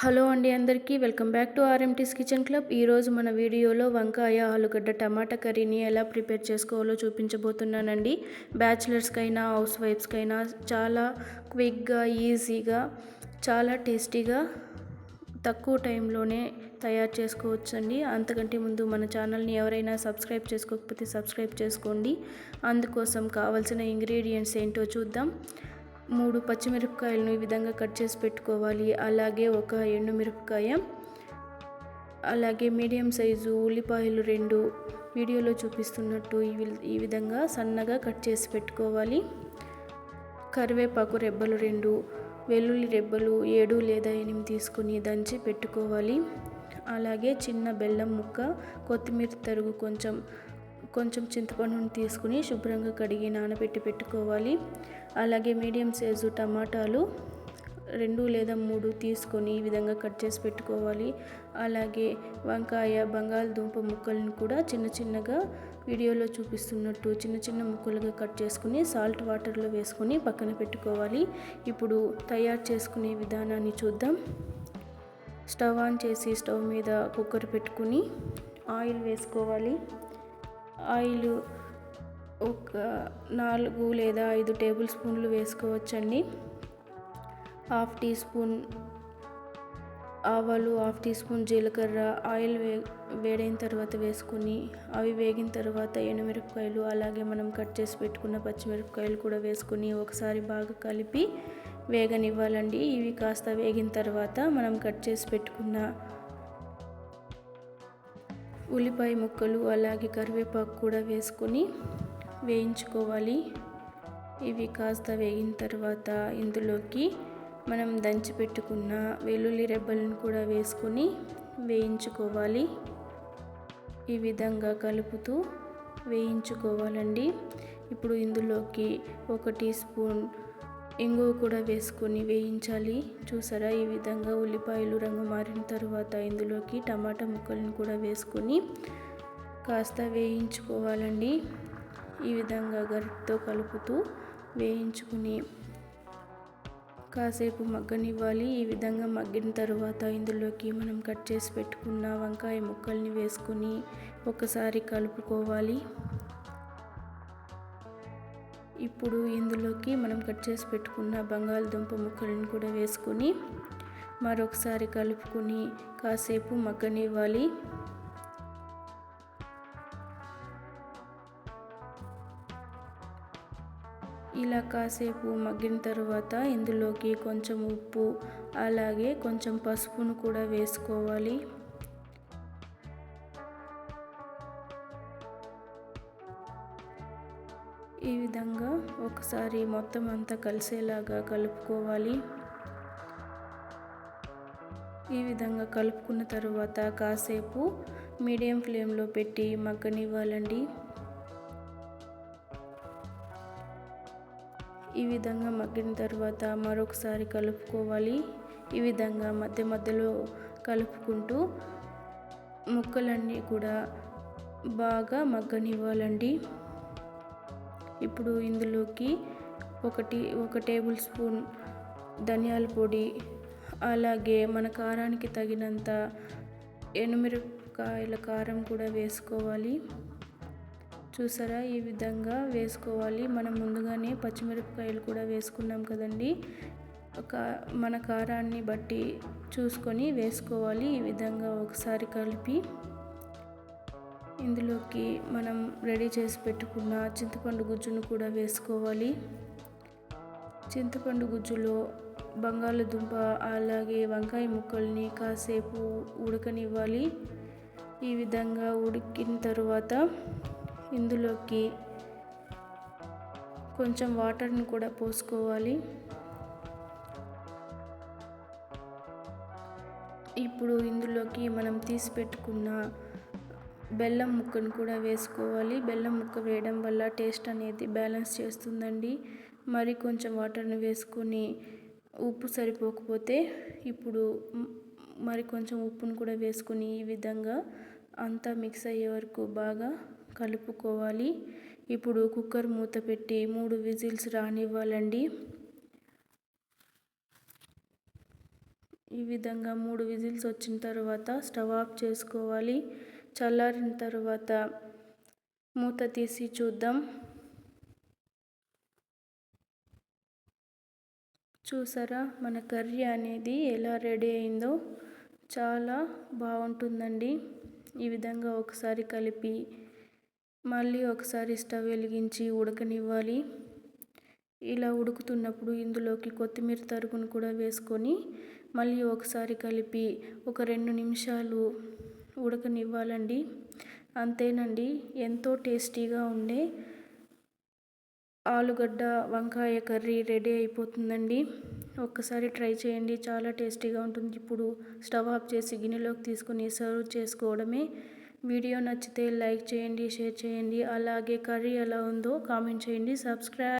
Hello అండి అందరికీ welcome back to RMT's kitchen club. ఈరోజు మన వీడియోలో వంకాయ ఆలుగడ్డ టమాటా కర్రీని ఎలా ప్రిపేర్ చేసుకోవాలో చూపించబోతున్నానండి. బ్యాచిలర్స్కైనా హౌస్ వైఫ్స్కైనా చాలా క్విక్గా ఈజీగా చాలా టేస్టీగా తక్కువ టైంలోనే తయారు చేసుకోవచ్చండి. అంతకంటే ముందు మన ఛానల్ని ఎవరైనా సబ్స్క్రైబ్ చేసుకోకపోతే సబ్స్క్రైబ్ చేసుకోండి. అందుకోసం కావాల్సిన ఇంగ్రీడియంట్స్ ఏంటో చూద్దాం. మూడు పచ్చిమిరపకాయలను ఈ విధంగా కట్ చేసి పెట్టుకోవాలి. అలాగే ఒక ఎండుమిరపకాయ అలాగే మీడియం సైజు ఉల్లిపాయలు రెండు వీడియోలో చూపిస్తున్నట్టు ఈ విధంగా సన్నగా కట్ చేసి పెట్టుకోవాలి. కరివేపాకు రెబ్బలు రెండు వెల్లుల్లి రెబ్బలు ఏడు లేదా ఎనిమిది తీసుకుని దంచి పెట్టుకోవాలి. అలాగే చిన్న బెల్లం ముక్క కొత్తిమీర తరుగు కొంచెం కొంచెం చింతపండుని తీసుకుని శుభ్రంగా కడిగి నానబెట్టి పెట్టుకోవాలి. అలాగే మీడియం సైజు టమాటాలు రెండు లేదా మూడు తీసుకొని ఈ విధంగా కట్ చేసి పెట్టుకోవాలి. అలాగే వంకాయ బంగాళదుంప ముక్కలను కూడా చిన్న చిన్నగా వీడియోలో చూపిస్తున్నట్టు చిన్న చిన్న ముక్కలుగా కట్ చేసుకుని సాల్ట్ వాటర్లో వేసుకొని పక్కన పెట్టుకోవాలి. ఇప్పుడు తయారు చేసుకునే విధానాన్ని చూద్దాం. స్టవ్ ఆన్ చేసి స్టవ్ మీద కుక్కర్ పెట్టుకుని ఆయిల్ వేసుకోవాలి. ఆయిల్ ఒక నాలుగు లేదా ఐదు టేబుల్ స్పూన్లు వేసుకోవచ్చండి. హాఫ్ టీ స్పూన్ ఆవాలు హాఫ్ టీ స్పూన్ జీలకర్ర ఆయిల్ వే వేడైన తర్వాత వేసుకుని అవి వేగిన తర్వాత ఎండుమిరపకాయలు అలాగే మనం కట్ చేసి పెట్టుకున్న పచ్చిమిరపకాయలు కూడా వేసుకుని ఒకసారి బాగా కలిపి వేగనివ్వాలండి. ఇవి కాస్త వేగిన తర్వాత మనం కట్ చేసి పెట్టుకున్న ఉల్లిపాయ ముక్కలు అలాగే కరివేపాకు కూడా వేసుకొని వేయించుకోవాలి. ఇవి కాస్త వేగిన తర్వాత ఇందులోకి మనం దంచి పెట్టుకున్న వెల్లుల్లి రెబ్బలను కూడా వేసుకొని వేయించుకోవాలి. ఈ విధంగా కలుపుతూ వేయించుకోవాలండి. ఇప్పుడు ఇందులోకి ఒక టీ స్పూన్ ఇంగువ కూడా వేసుకొని వేయించాలి. చూసారా? ఈ విధంగా ఉల్లిపాయలు రంగు మారిన తర్వాత ఇందులోకి టమాటా ముక్కలను కూడా వేసుకొని కాస్త వేయించుకోవాలండి. ఈ విధంగా గరిటతో కలుపుతూ వేయించుకుని కాసేపు మగ్గనివ్వాలి. ఈ విధంగా మగ్గిన తర్వాత ఇందులోకి మనం కట్ చేసి పెట్టుకున్న వంకాయ ముక్కల్ని వేసుకొని ఒకసారి కలుపుకోవాలి. ఇప్పుడు ఇందులోకి మనం కట్ చేసి పెట్టుకున్న బంగాళదుంప ముక్కలను కూడా వేసుకొని మరొకసారి కలుపుకొని కాసేపు మగ్గనివ్వాలి. ఇలా కాసేపు మగ్గిన తర్వాత ఇందులోకి కొంచెం ఉప్పు అలాగే కొంచెం పసుపును కూడా వేసుకోవాలి. ఈ విధంగా ఒకసారి మొత్తం అంతా కలిసేలాగా కలుపుకోవాలి. ఈ విధంగా కలుపుకున్న తర్వాత కాసేపు మీడియం ఫ్లేమ్లో పెట్టి మగ్గనివ్వాలండి. ఈ విధంగా మగ్గిన తర్వాత మరొకసారి కలుపుకోవాలి. ఈ విధంగా మధ్య మధ్యలో కలుపుకుంటూ ముక్కలన్నీ కూడా బాగా మగ్గనివ్వాలండి. ఇప్పుడు ఇందులోకి ఒకటి ఒక టేబుల్ స్పూన్ ధనియాల పొడి అలాగే మన కారానికి తగినంత ఎనుమిరపకాయల కారం కూడా వేసుకోవాలి. చూసారా? ఈ విధంగా వేసుకోవాలి. మనం ముందుగానే పచ్చిమిరపకాయలు కూడా వేసుకున్నాం కదండి. ఒక మన కారాన్ని బట్టి చూసుకొని వేసుకోవాలి. ఈ విధంగా ఒకసారి కలిపి ఇందులోకి మనం రెడీ చేసి పెట్టుకున్న చింతపండు గుజ్జును కూడా వేసుకోవాలి. చింతపండు గుజ్జులో బంగాళదుంప అలాగే వంకాయ ముక్కల్ని కాసేపు ఉడకనివ్వాలి. ఈ విధంగా ఉడికిన తర్వాత ఇందులోకి కొంచెం వాటర్ని కూడా పోసుకోవాలి. ఇప్పుడు ఇందులోకి మనం తీసి పెట్టుకున్న బెల్లం ముక్కను కూడా వేసుకోవాలి. బెల్లం ముక్క వేయడం వల్ల టేస్ట్ అనేది బ్యాలెన్స్ చేస్తుందండి. మరి కొంచెం వాటర్ని వేసుకొని ఉప్పు సరిపోకపోతే ఇప్పుడు మరి కొంచెం ఉప్పును కూడా వేసుకొని ఈ విధంగా అంతా మిక్స్ అయ్యే వరకు బాగా కలుపుకోవాలి. ఇప్పుడు కుక్కర్ మూత పెట్టి మూడు విజిల్స్ రానివ్వాలండి. ఈ విధంగా మూడు విజిల్స్ వచ్చిన తర్వాత స్టవ్ ఆఫ్ చేసుకోవాలి. చల్లారిన తర్వాత మూత తీసి చూద్దాం. చూసారా? మన కర్రీ అనేది ఎలా రెడీ అయిందో చాలా బాగుంటుందండి. ఈ విధంగా ఒకసారి కలిపి మళ్ళీ ఒకసారి స్టవ్ వెలిగించి ఉడకనివ్వాలి. ఇలా ఉడుకుతున్నప్పుడు ఇందులోకి కొత్తిమీర తరుగును కూడా వేసుకొని మళ్ళీ ఒకసారి కలిపి ఒక రెండు నిమిషాలు ఉడకనివ్వాలండి. అంతేనండి ఎంతో టేస్టీగా ఉండే ఆలుగడ్డ వంకాయ కర్రీ రెడీ అయిపోతుందండి. ఒక్కసారి ట్రై చేయండి చాలా టేస్టీగా ఉంటుంది. ఇప్పుడు స్టవ్ ఆఫ్ చేసి గిన్నెలోకి తీసుకుని సర్వ్ చేసుకోవడమే. వీడియో నచ్చితే లైక్ చేయండి షేర్ చేయండి. అలాగే కర్రీ ఎలా ఉందో కామెంట్ చేయండి. సబ్స్క్రైబ్